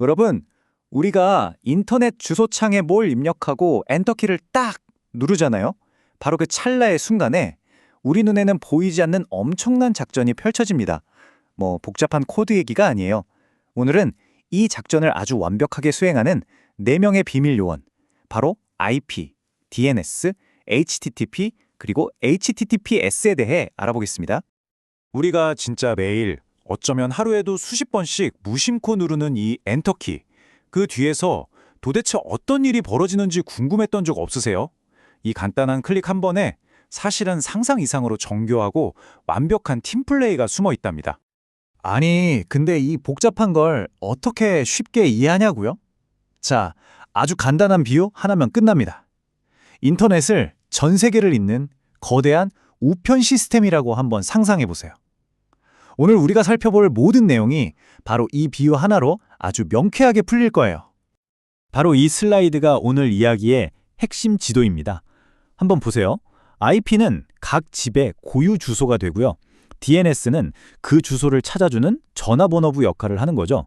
여러분, 우리가 인터넷 주소창에 뭘 입력하고 엔터키를 딱 누르잖아요. 바로 그 찰나의 순간에 우리 눈에는 보이지 않는 엄청난 작전이 펼쳐집니다. 뭐 복잡한 코드 얘기가 아니에요. 오늘은 이 작전을 아주 완벽하게 수행하는 4명의 비밀 요원, 바로 IP, DNS, HTTP, 그리고 HTTPS에 대해 알아보겠습니다. 우리가 진짜 매일 어쩌면 하루에도 수십 번씩 무심코 누르는 이 엔터키. 그 뒤에서 도대체 어떤 일이 벌어지는지 궁금했던 적 없으세요? 이 간단한 클릭 한 번에 사실은 상상 이상으로 정교하고 완벽한 팀플레이가 숨어 있답니다. 아니, 근데 이 복잡한 걸 어떻게 쉽게 이해하냐고요? 자, 아주 간단한 비유 하나면 끝납니다. 인터넷을 전 세계를 잇는 거대한 우편 시스템이라고 한번 상상해 보세요. 오늘 우리가 살펴볼 모든 내용이 바로 이 비유 하나로 아주 명쾌하게 풀릴 거예요. 바로 이 슬라이드가 오늘 이야기의 핵심 지도입니다. 한번 보세요. IP는 각 집의 고유 주소가 되고요. DNS는 그 주소를 찾아주는 전화번호부 역할을 하는 거죠.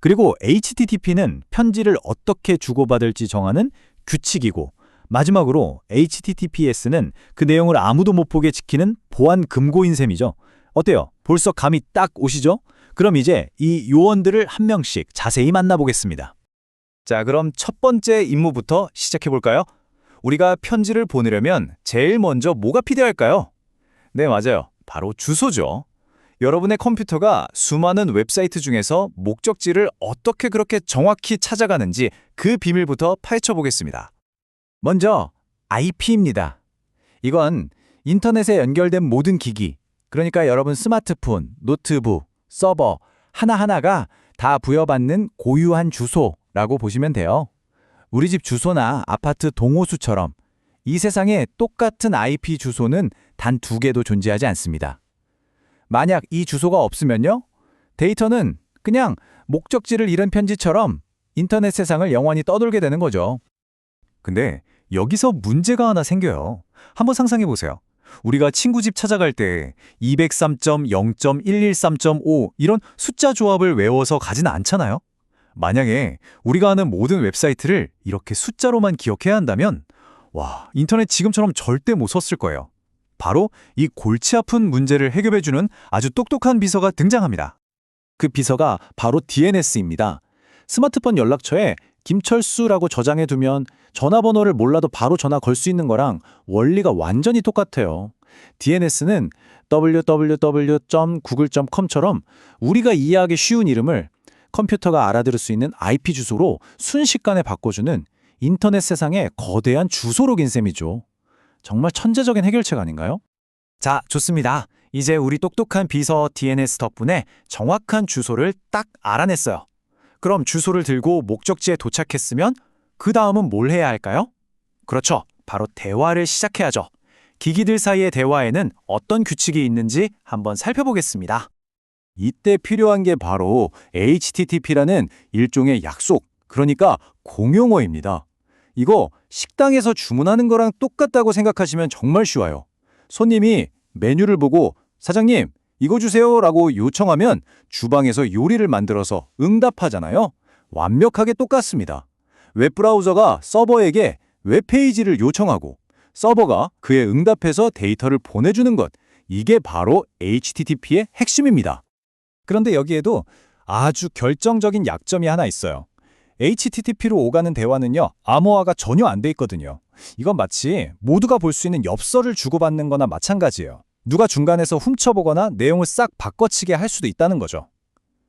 그리고 HTTP는 편지를 어떻게 주고받을지 정하는 규칙이고 마지막으로 HTTPS는 그 내용을 아무도 못 보게 지키는 보안 금고인 셈이죠. 어때요? 벌써 감이 딱 오시죠? 그럼 이제 이 요원들을 한 명씩 자세히 만나보겠습니다. 자, 그럼 첫 번째 임무부터 시작해 볼까요? 우리가 편지를 보내려면 제일 먼저 뭐가 필요할까요? 네, 맞아요. 바로 주소죠. 여러분의 컴퓨터가 수많은 웹사이트 중에서 목적지를 어떻게 그렇게 정확히 찾아가는지 그 비밀부터 파헤쳐 보겠습니다. 먼저 IP입니다. 이건 인터넷에 연결된 모든 기기, 그러니까 여러분 스마트폰, 노트북, 서버 하나하나가 다 부여받는 고유한 주소라고 보시면 돼요. 우리 집 주소나 아파트 동호수처럼 이 세상에 똑같은 IP 주소는 단 두 개도 존재하지 않습니다. 만약 이 주소가 없으면요? 데이터는 그냥 목적지를 잃은 편지처럼 인터넷 세상을 영원히 떠돌게 되는 거죠. 근데 여기서 문제가 하나 생겨요. 한번 상상해 보세요. 우리가 친구 집 찾아갈 때 203.0.113.5 이런 숫자 조합을 외워서 가진 않잖아요. 만약에 우리가 하는 모든 웹사이트를 이렇게 숫자로만 기억해야 한다면 와, 인터넷 지금처럼 절대 못 썼을 거예요. 바로 이 골치 아픈 문제를 해결해주는 아주 똑똑한 비서가 등장합니다. 그 비서가 바로 DNS입니다. 스마트폰 연락처에 김철수라고 저장해 두면 전화번호를 몰라도 바로 전화 걸 수 있는 거랑 원리가 완전히 똑같아요. DNS는 www.google.com처럼 우리가 이해하기 쉬운 이름을 컴퓨터가 알아들을 수 있는 IP 주소로 순식간에 바꿔주는 인터넷 세상의 거대한 주소록인 셈이죠. 정말 천재적인 해결책 아닌가요? 자, 좋습니다. 이제 우리 똑똑한 비서 DNS 덕분에 정확한 주소를 딱 알아냈어요. 그럼 주소를 들고 목적지에 도착했으면 그 다음은 뭘 해야 할까요? 그렇죠. 바로 대화를 시작해야죠. 기기들 사이의 대화에는 어떤 규칙이 있는지 한번 살펴보겠습니다. 이때 필요한 게 바로 HTTP라는 일종의 약속, 그러니까 공용어입니다. 이거 식당에서 주문하는 거랑 똑같다고 생각하시면 정말 쉬워요. 손님이 메뉴를 보고 사장님, 이거 주세요 라고 요청하면 주방에서 요리를 만들어서 응답하잖아요. 완벽하게 똑같습니다. 웹브라우저가 서버에게 웹페이지를 요청하고 서버가 그에 응답해서 데이터를 보내주는 것. 이게 바로 HTTP의 핵심입니다. 그런데 여기에도 아주 결정적인 약점이 하나 있어요. HTTP로 오가는 대화는요, 암호화가 전혀 안 돼 있거든요. 이건 마치 모두가 볼 수 있는 엽서를 주고받는 거나 마찬가지예요. 누가 중간에서 훔쳐보거나 내용을 싹 바꿔치게 할 수도 있다는 거죠.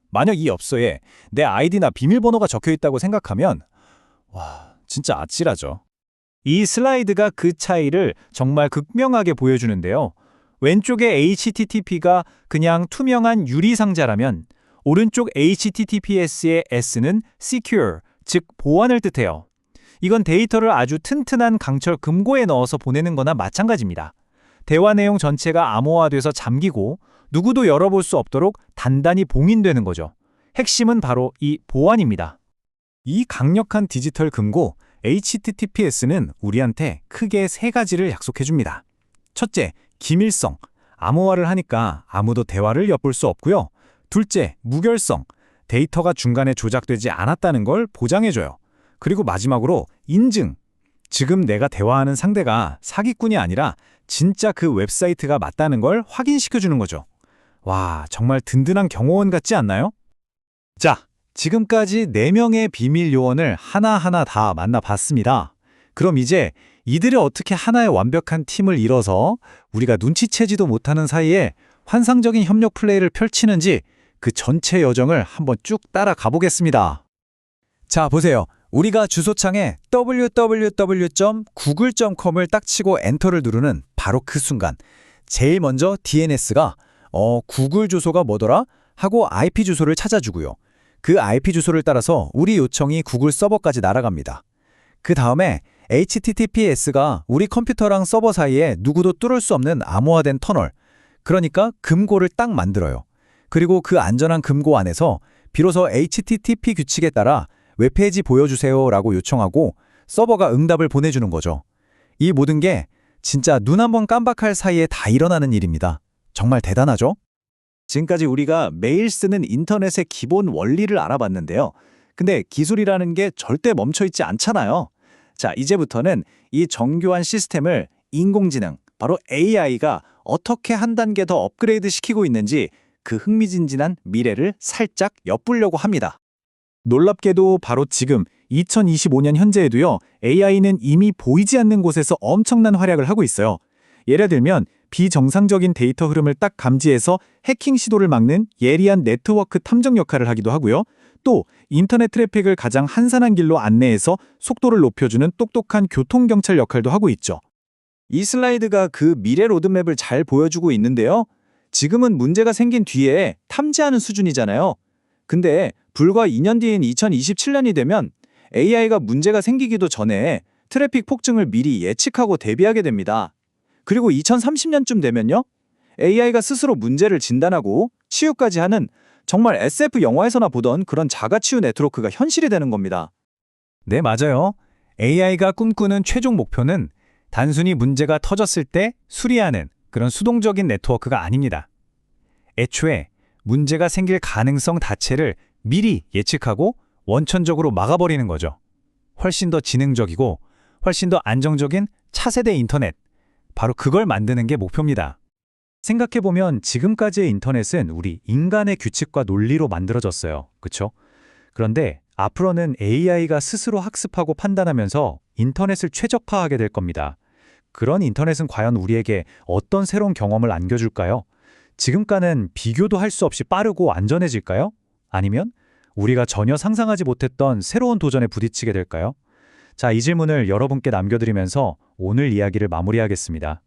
만약 이 엽서에 내 아이디나 비밀번호가 적혀 있다고 생각하면 와, 진짜 아찔하죠. 이 슬라이드가 그 차이를 정말 극명하게 보여주는데요. 왼쪽의 HTTP가 그냥 투명한 유리 상자라면 오른쪽 HTTPS의 S는 secure, 즉 보안을 뜻해요. 이건 데이터를 아주 튼튼한 강철 금고에 넣어서 보내는 거나 마찬가지입니다. 대화 내용 전체가 암호화돼서 잠기고 누구도 열어볼 수 없도록 단단히 봉인되는 거죠. 핵심은 바로 이 보안입니다. 이 강력한 디지털 금고 HTTPS는 우리한테 크게 세 가지를 약속해줍니다. 첫째, 기밀성. 암호화를 하니까 아무도 대화를 엿볼 수 없고요. 둘째, 무결성. 데이터가 중간에 조작되지 않았다는 걸 보장해줘요. 그리고 마지막으로 인증. 지금 내가 대화하는 상대가 사기꾼이 아니라 진짜 그 웹사이트가 맞다는 걸 확인시켜주는 거죠. 와, 정말 든든한 경호원 같지 않나요? 자, 지금까지 4명의 비밀 요원을 하나하나 다 만나봤습니다. 그럼 이제 이들이 어떻게 하나의 완벽한 팀을 이뤄서 우리가 눈치채지도 못하는 사이에 환상적인 협력 플레이를 펼치는지 그 전체 여정을 한번 쭉 따라가 보겠습니다. 자, 보세요. 우리가 주소창에 www.google.com을 딱 치고 엔터를 누르는 바로 그 순간 제일 먼저 DNS가 어, 구글 주소가 뭐더라? 하고 IP 주소를 찾아주고요. 그 IP 주소를 따라서 우리 요청이 구글 서버까지 날아갑니다. 그 다음에 HTTPS가 우리 컴퓨터랑 서버 사이에 누구도 뚫을 수 없는 암호화된 터널, 그러니까 금고를 딱 만들어요. 그리고 그 안전한 금고 안에서 비로소 HTTP 규칙에 따라 웹페이지 보여주세요 라고 요청하고 서버가 응답을 보내주는 거죠. 이 모든 게 진짜 눈 한 번 깜박할 사이에 다 일어나는 일입니다. 정말 대단하죠? 지금까지 우리가 매일 쓰는 인터넷의 기본 원리를 알아봤는데요. 근데 기술이라는 게 절대 멈춰있지 않잖아요. 자, 이제부터는 이 정교한 시스템을 인공지능, 바로 AI가 어떻게 한 단계 더 업그레이드 시키고 있는지 그 흥미진진한 미래를 살짝 엿보려고 합니다. 놀랍게도 바로 지금 2025년 현재에도요, AI는 이미 보이지 않는 곳에서 엄청난 활약을 하고 있어요. 예를 들면 비정상적인 데이터 흐름을 딱 감지해서 해킹 시도를 막는 예리한 네트워크 탐정 역할을 하기도 하고요. 또 인터넷 트래픽을 가장 한산한 길로 안내해서 속도를 높여주는 똑똑한 교통경찰 역할도 하고 있죠. 이 슬라이드가 그 미래 로드맵을 잘 보여주고 있는데요. 지금은 문제가 생긴 뒤에 탐지하는 수준이잖아요. 근데 불과 2년 뒤인 2027년이 되면 AI가 문제가 생기기도 전에 트래픽 폭증을 미리 예측하고 대비하게 됩니다. 그리고 2030년쯤 되면요. AI가 스스로 문제를 진단하고 치유까지 하는 정말 SF 영화에서나 보던 그런 자가치유 네트워크가 현실이 되는 겁니다. 네, 맞아요. AI가 꿈꾸는 최종 목표는 단순히 문제가 터졌을 때 수리하는 그런 수동적인 네트워크가 아닙니다. 애초에 문제가 생길 가능성 자체를 미리 예측하고 원천적으로 막아버리는 거죠. 훨씬 더 지능적이고 훨씬 더 안정적인 차세대 인터넷, 바로 그걸 만드는 게 목표입니다. 생각해보면 지금까지의 인터넷은 우리 인간의 규칙과 논리로 만들어졌어요. 그쵸? 그런데 앞으로는 AI가 스스로 학습하고 판단하면서 인터넷을 최적화하게 될 겁니다. 그런 인터넷은 과연 우리에게 어떤 새로운 경험을 안겨줄까요? 지금과는 비교도 할 수 없이 빠르고 안전해질까요? 아니면 우리가 전혀 상상하지 못했던 새로운 도전에 부딪히게 될까요? 자, 이 질문을 여러분께 남겨드리면서 오늘 이야기를 마무리하겠습니다.